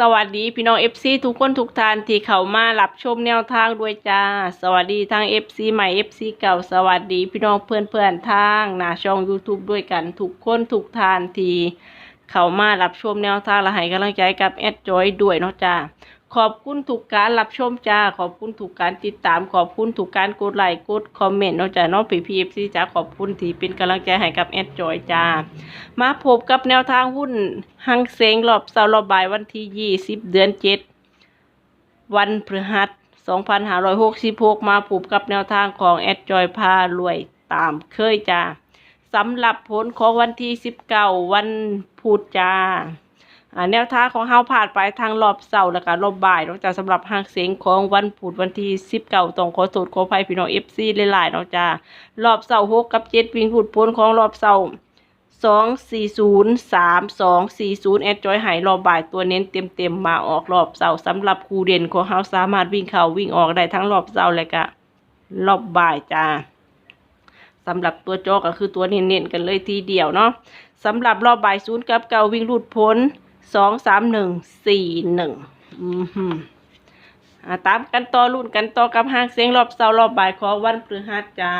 สวัสดีพี่น้องเอฟซีทุกคนทุกท่านที่เข้ามารับชมแนวทางด้วยจ้า สวัสดีทางเอฟซีใหม่เอฟซีเก่าสวัสดีพี่น้องเพื่อนเพื่อนทางหน้าช่อง YouTube ด้วยกันทุกคนทุกท่านที่เข้ามารับชมแนวทางและให้กำลังใจกับแอดจอยด้วยเนาะจ้า ขอบคุณทุกการรับชมจ้า ขอบคุณทุกการติดตาม ขอบคุณทุกการกดไลค์กดคอมเมนต์เนาะจ้าเนาะพีพีเอฟซีจ้าขอบคุณที่เป็นกำลังใจให้กับแอดจอยจ้า มาพบกับแนวทางหุ้นหังเสงรอบเสาร์รอบบ่ายวันที่ยี่สิบเดือนเจ็ดวันพฤหัสสองพันห้าร้อยหกสิบหกมาพบกับแนวทางของแอดจอยพารวยตามเคยจ้าสำหรับผลของวันที่สิบเก้าวันพุธจ้า แนวทางของเฮาผ่านไปทางรอบเสาร์แล้วก็รอบบ่ายนอกจากสำหรับหางเสียงของวันพุธวันที่19ต้องขอโทษขออภัยพี่น้อง FC หลายๆเนาะจ้ารอบเสาร์6กับ7วิ่งพูดพ้นของรอบเสาร์240 3240แอดจอยหายรอบบ่ายตัวเน้นเต็มๆมาออกรอบเสาร์สำหรับคูเด่นของเฮาสามารถวิ่งเข้าวิ่งออกได้ทั้งรอบเสาร์และก็รอบบ่ายจ้าสำหรับตัวโจก็คือตัวเน้นๆกันเลยทีเดียวเนาะสำหรับรอบบ่ายศูนย์กับเก่าวิ่งรูดพ้น สองสามหนึ่งสี่หนึ่งอืมฮึอ่าตามกันต่อรุ่นกันต่อกับห้างเสียงรอบเสารอบบ่ายของวันพฤหัสจ้า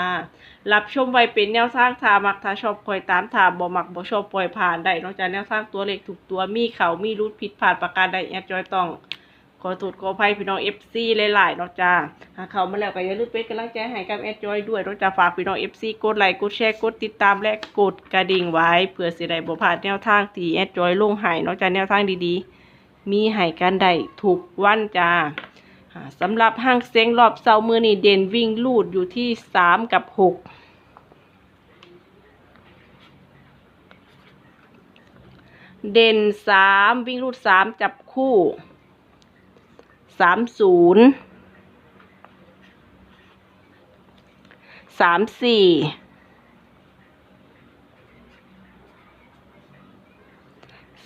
รับชมไว้เป็นแนวสร้างถามักถ้าชอบคอยตามถาบ่มักบ่ชอบปล่อยผ่านได้นอกจากแนวสร้างตัวเลขถูกตัวมีเขามีรูดผิดพลาดประการใดแอดจอยต้อง ขอโทษขอภัยพี่น้อง FC หลายๆเนาะจ้าหากเข้ามาแล้วก็อย่าลืมเป็นกำลังใจให้กับแอดจอยด้วยเนาะจ้าฝากพี่น้อง FC กดไลค์กดแชร์กดติดตามและกดกระดิ่งไว้เพื่อสิได้บ่พลาดแนวทางที่แอดจอยลงให้เนาะจ้าแนวทางดีๆ มีให้กันได้ทุกวันจ้าอ่าสำหรับห้างเสียงรอบเสามือนี่เด่นวิ่งลูดอยู่ที่3กับ6เด่น3วิ่งลูด3จับคู่ สามศูนย์สามสี่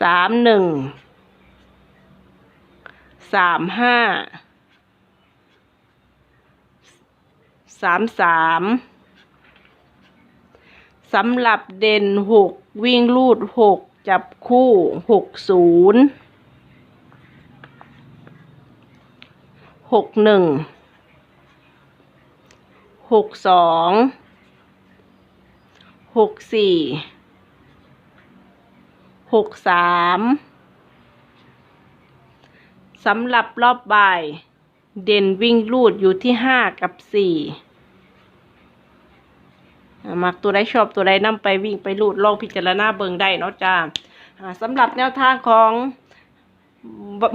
สามหนึ่งสามห้าสามสามสำหรับเด่นหกวิ่งลูดหกจับคู่หกศูนย์ หกหนึ่งหกสองหกสี่หกสามสำหรับรอบบ่าย เด่นวิ่งลูดอยู่ที่ห้ากับสี่มักตัวใดชอบตัวใดนำไปวิ่งไปลูดลองพิจารณาเบิ่งได้เนาะจ้าอ่าสำหรับแนวทางของ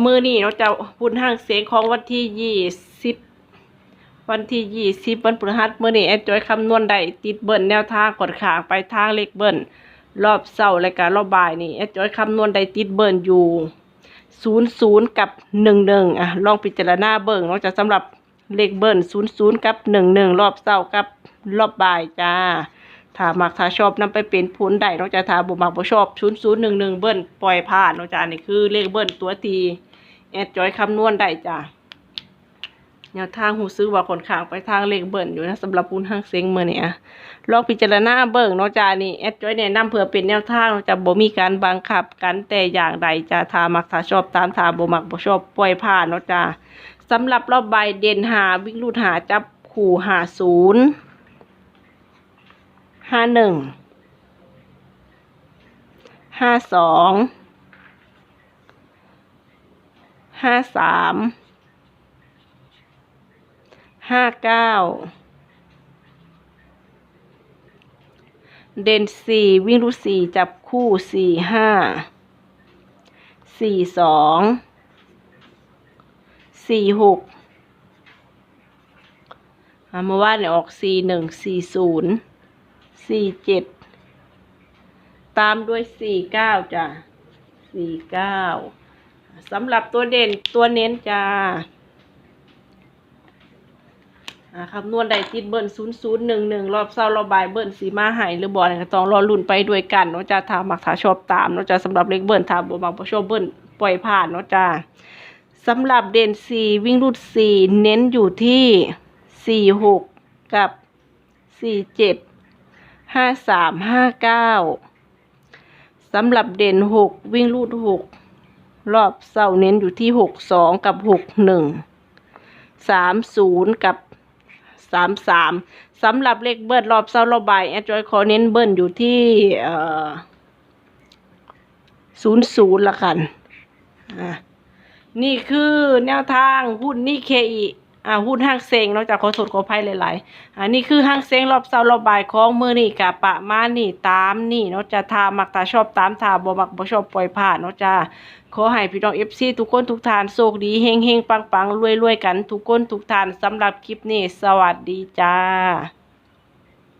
มือนี่เนาจะพุ่นห้างเสียงของวันที่ยี่สิบวันที่ยี่สิบวันพฤหัสมือนี่แอดจอยคำนวณได้ติดเบิ้ลแนวทางกดขางไปทางเลขเบิ้ลรอบเสาร์และการรอบบ่ายนี่แอดจอยคำนวณได้ติดเบิ้ลอยู่ศูนย์ศูนย์กับหนึ่งหนึ่งอะลองพิจารณาเบิ่งเนาจะสำหรับเลขเบิ้ลศูนย์ศูนย์กับหนึ่งหนึ่งรอบเสาร์กับรอบบ่ายจ้า ถ้ามักถ้าชอบนำไปเป็นผลได้นอกจากถ้าบ่มักบ่ชอบ0 0 1 1เบิ้ลปล่อยผ่านนอกจากนี่คือเลขเบิ้ลตัวทีแอดจอยคำนวณได้จ้ะแนวทางหูซื้อว่าคนข้างไปทางเลขเบิ้ลอยู่นะสำหรับปุ้นห้างเซ็งเมื้อนี้อะลองพิจารณาเบิ่งนาะจ้านี่แอดจอยแนะนำเพื่อเป็นแนวทางนาะจะบ่มีการบังคับกันแต่อย่างใดจ้ะถ้ามักถ้าชอบตามถ้าบ่มักบ่ชอบปล่อยผ่านนาะจ้าสำหรับรอบใบเด่นหาวิ่งรูดหาจับคู่หาศูนย์ ห้าหนึ่ง ห้าสอง ห้าสาม ห้าเก้า เด่นสี่วิ่งรูสี่จับคู่สี่ห้า สี่สอง สี่หกอ่าเมื่อวานเนี่ยออกสี่หนึ่งสี่ศูนย์ สี่เจ็ดตามด้วยสี่เก้าจ้ะสี่เก้าสำหรับตัวเด่นตัวเน้นจ้าอ่าคำนวณได้ติดเบิ้ลศูนย์ศูนย์หนึ่งหนึ่งรอบเศร้ารอบบ่ายเบิ้ลสีมาหายหรือบอลก็ต้องรอลุ่นไปด้วยกันเนาะจ้าถามักถ้าชอบตามเนาะจ้าสำหรับเลขเบิ้ลถ้าบ่มักบ่ชอบเบิ้ลปล่อยผ่านเนาะจ้าสำหรับเด่นสี่วิ่งรูดสี่เน้นอยู่ที่สี่หกกับสี่เจ็ด ห้าสามห้าเก้าสำหรับเด่นหกวิ่งลูดหกรอบเสาเน้นอยู่ที่หกสองกับหกหนึ่งสามศูนย์กับสามสามสำหรับเลขเบิร์ดรอบเสารอบบ่ายแอดจอยขอเน้นเบิ้ลอยู่ที่ศูนย์ศูนย์ละกัน นี่คือแนวทางหุ้นนี่เคอี อ่าหุ้นห้างเซงนอกจากขอสดขออภัยหลายๆอันนี้คือห้างเซงรอบเสารอบบ่ายของมือนี่กะปะมานี่ตามนี่นอกจากทามักตาชอบตามทาบ่มักบ่ชอบปล่อยผ่านนาะจ้าขอให้พี่น้องเอฟซีทุกคนทุกทานโชคดีเฮงเฮงปังปังรวยรวยกันทุกคนทุกทานสำหรับคลิปนี้ สวัสดีจ้า